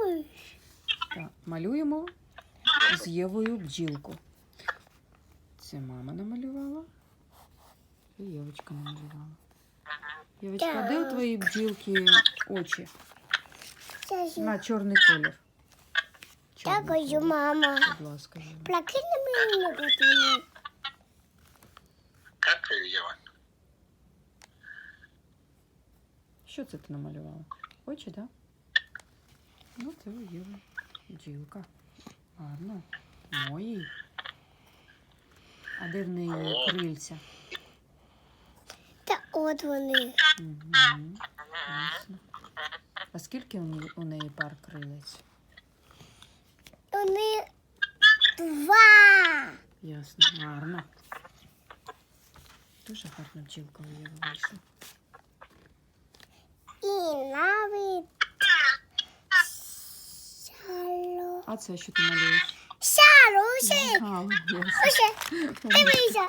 малюєш? Так, малюємо з Євою бджілку. Це мама намалювала. І Євочка намалювала. Євочка, де у твоїй бджілки очі? На чорний колір. Дякую, мама. Будь ласка, Єва. Прокинь мені не потрібно. Какаю, Що це ти намалювала? Очі, так? Ну, це у Єви. Бджілка. Гарно. Мої. А де в неї крильця? Та от вони. Угу. Ясно. А скільки у неї, у неї пар крилець? Вони два. Ясно, гарно. Дуже гарна бджілка у Єви вийшла. А це що ти малюєш? А, ясно. Дивися,